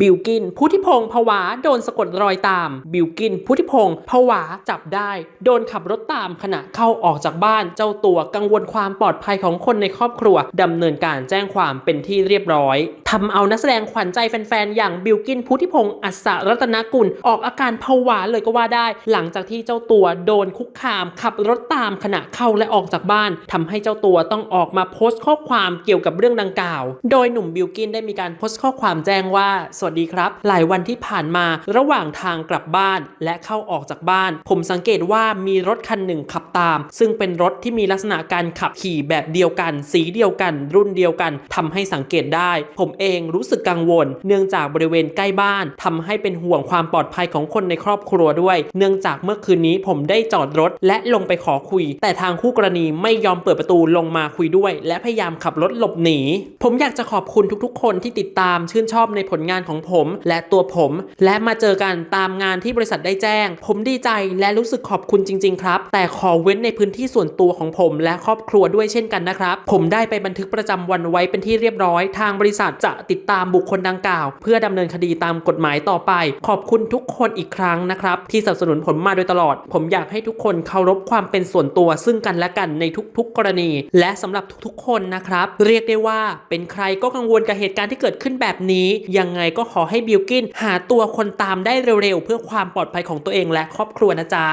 บิลกินพุทธิพงศ์ผวาโดนสะกดรอยตาม บิลกินพุทธิพงศ์ผวาจับได้ โดนขับรถตามขณะเข้าออกจากบ้านเจ้าตัวกังวลความปลอดภัยของคนในครอบครัวดำเนินการแจ้งความเป็นที่เรียบร้อยทำเอานักแสดงขวัญใจแฟนๆ อย่างบิลกินพุทธิพงศ์อัศรัตนกุล ออกอาการผวาเลยก็ว่าได้ หลังจากที่เจ้าตัวโดนคุกคาม ขับรถตามขณะเข้าและออกจากบ้านทำให้เจ้าตัวต้องออกมาโพสต์ข้อความเกี่ยวกับเรื่องดังกล่าว โดยหนุ่มบิลกินได้มีการโพสต์ข้อความแจ้งว่าสวัสดีครับ หลายวันที่ผ่านมาระหว่างทางกลับบ้านและเข้าออกจากบ้าน ผมสังเกตว่ามีรถคันหนึ่งขับตาม ซึ่งเป็นรถที่มีลักษณะการขับขี่แบบเดียวกัน สีเดียวกัน รุ่นเดียวกันทำให้สังเกตได้ ผมเองรู้สึกกังวล เนื่องจากบริเวณใกล้บ้านทำให้เป็นห่วงความปลอดภัยของคนในครอบครัวด้วย เนื่องจากเมื่อคืนนี้ผมได้จอดรถ และลงไปขอคุย แต่ทางคู่กรณีไม่ยอมเปิดประตูลงมาคุยด้วย และพยายามขับรถหลบหนี ผมอยากจะขอบคุณทุกๆ คนที่ติดตามชื่นชอบในผลงานของผมและตัวผม และมาเจอกันตามงานที่บริษัทได้แจ้ง ผมดีใจและรู้สึกขอบคุณจริง ๆ ครับ แต่ขอเว้นในพื้นที่ส่วนตัวของผม และครอบครัวด้วยเช่นกันนะครับ ผมได้ไปบันทึกประจำวันไว้เป็นที่เรียบร้อย ทางบริษัทจะติดตามบุคคลดังกล่าว เพื่อดำเนินคดีตามกฎหมายต่อไป ขอบคุณทุกคนอีกครั้งนะครับที่สนับสนุนผมมาโดยตลอด ผมอยากให้ทุกคนเคารพความเป็นส่วนตัวซึ่งกันและกันในทุกๆ กรณี และสำหรับทุกๆ คนนะครับ เรียกได้ว่าเป็นใครก็กังวลกับเหตุการณ์ที่เกิดขึ้นแบบนี้ยังไงก็ขอให้บิลกินหาตัวคนตามได้เร็วๆ เพื่อความปลอดภัยของตัวเองและครอบครัวนะจ๊ะ